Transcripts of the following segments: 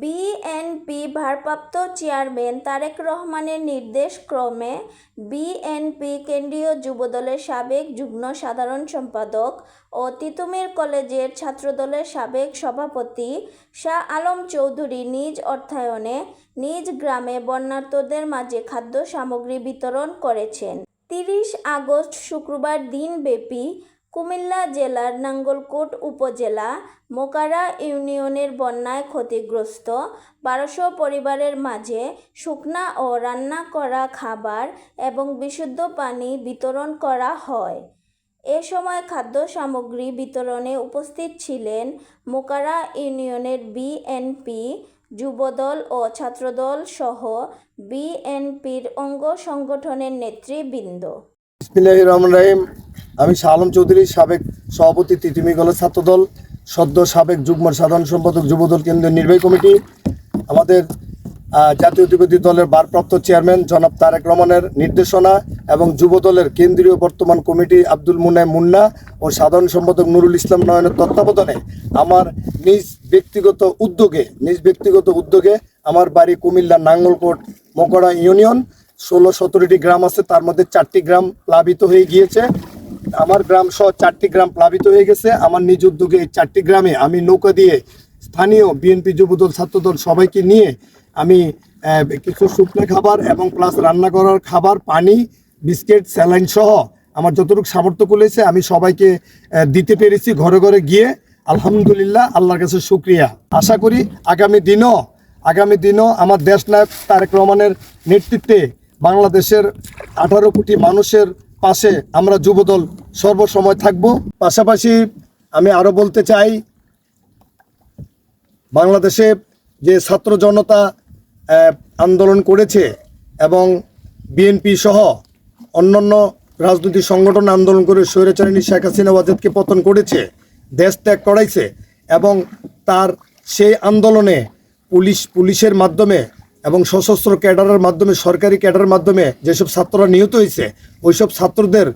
BNP ভারপ্রাপ্ত chairman Tarique রহমানের নির্দেশক্রমে BNP কেন্দ্রীয় যুবদলের সাবেক যুগ্ম সাধারণ সম্পাদক ও তিতুমির কলেজের ছাত্রদলের সাবেক সভাপতি শাহ আলম চৌধুরী নিজ অর্থায়নে নিজ গ্রামে বন্যার্তদের মাঝে খাদ্য সামগ্রী বিতরণ করেছেন। তিরিশ আগস্ট শুক্রবার দিনব্যাপী কুমিল্লা জেলার নাঙ্গলকোট উপজেলা মোকারা ইউনিয়নের বন্যায় ক্ষতিগ্রস্ত বারোশো পরিবারের মাঝে শুকনা ও রান্না করা খাবার এবং বিশুদ্ধ পানি বিতরণ করা হয়। এ সময় খাদ্য সামগ্রী বিতরণে উপস্থিত ছিলেন মোকারা ইউনিয়নের বিএনপি যুবদল ও ছাত্রদল সহ বিএনপির অঙ্গ সংগঠনের নেতৃবৃন্দ। বিসমিল্লাহ রহমান রাহিম। আমি শাহ চৌধুরী, সাবেক সভাপতি তিতুমি কলেজ ছাত্রদল, সদ্য সাবেক যুগ্ম সাধারণ সম্পাদক যুবদল কেন্দ্রীয় নির্বাহী কমিটি, আমাদের জাতীয় জাতীয়তাবাদী দলের ভারপ্রাপ্ত চেয়ারম্যান জনাব তারেক রহমানের নির্দেশনা এবং যুবদলের কেন্দ্রীয় বর্তমান কমিটি আব্দুল মুন্নাই মুন্না ও সাধারণ সম্পাদক নুরুল ইসলাম নয়নের তত্ত্বাবধানে আমার নিজ ব্যক্তিগত উদ্যোগে, নিজ ব্যক্তিগত উদ্যোগে আমার বাড়ি কুমিল্লা নাঙ্গলকোট মকড়া ইউনিয়ন ষোলো সতেরোটি গ্রাম আছে, তার মধ্যে চারটি গ্রাম প্লাবিত হয়ে গিয়েছে। আমার গ্রাম সহ চারটি গ্রাম প্লাবিত হয়ে গেছে। আমার নিজ উদ্যোগে এই চারটি গ্রামে আমি নৌকা দিয়ে স্থানীয় বিএনপি যুবদল, ছাত্রদল সবাইকে নিয়ে আমি কিছু শুকনো খাবার এবং প্লাস রান্না করার খাবার, পানি, বিস্কিট, স্যালাইন সহ আমার যতটুকু সামর্থ্য কুলেছে আমি সবাইকে দিতে পেরেছি ঘরে ঘরে গিয়ে। আলহামদুলিল্লাহ, আল্লাহর কাছে শুক্রিয়া। আশা করি আগামী দিনও আগামী দিনও আমার দেশ নায়ক তারেক রহমানের নেতৃত্বে বাংলাদেশের আঠারো কোটি মানুষের পাশে আমরা যুবদল সর্বসময় থাকব। পাশাপাশি আমি আরও বলতে চাই, বাংলাদেশে যে ছাত্র জনতা আন্দোলন করেছে এবং বিএনপি সহ অন্যান্য রাজনৈতিক সংগঠন আন্দোলন করে স্বৈরাচারিণী শেখ হাসিনা ওয়াজেদকে পতন করেছে, দেশ ত্যাগ করাইছে এবং তার সেই আন্দোলনে পুলিশ, পুলিশের মাধ্যমে এবং সশস্ত্র ক্যাডারের মাধ্যমে, সরকারি ক্যাডারের মাধ্যমে যেসব ছাত্ররা নিহত হয়েছে, ওইসব ছাত্রদের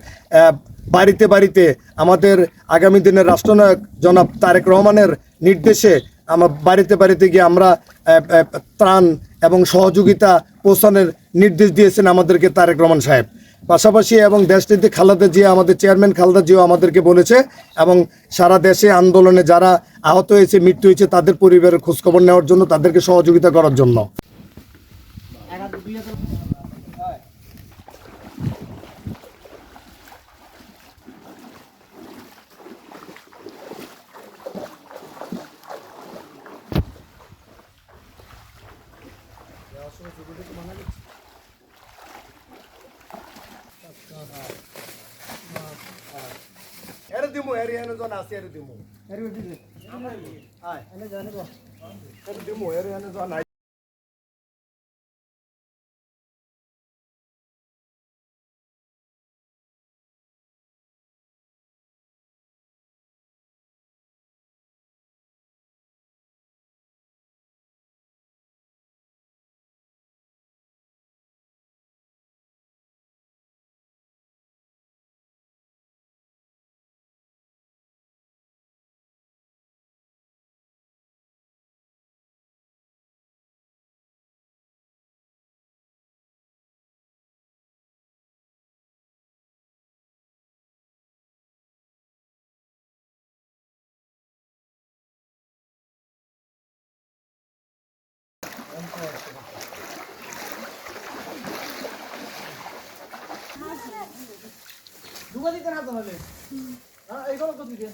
বাড়িতে বাড়িতে আমাদের আগামী দিনের রাষ্ট্রনায়ক জনাব তারেক রহমানের নির্দেশে আমার বাড়িতে বাড়িতে গিয়ে আমরা ত্রাণ এবং সহযোগিতা পৌঁছানোর নির্দেশ দিয়েছেন আমাদেরকে তারেক রহমান সাহেব। পাশাপাশি এবং দেশটিতে খালেদা জিয়া, আমাদের চেয়ারম্যান খালেদা জিয়া আমাদেরকে বলেছে এবং সারা দেশে আন্দোলনে যারা আহত হয়েছে, মৃত্যু হয়েছে, তাদের পরিবারের খোঁজখবর নেওয়ার জন্য, তাদেরকে সহযোগিতা করার জন্য। এর দিমু এর এনে জন আছে এর দিমু। এর দিমু এর দিমু এর দুগা দিতে না তাহলে? হ্যাঁ এইগুলো তো দিতে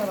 এই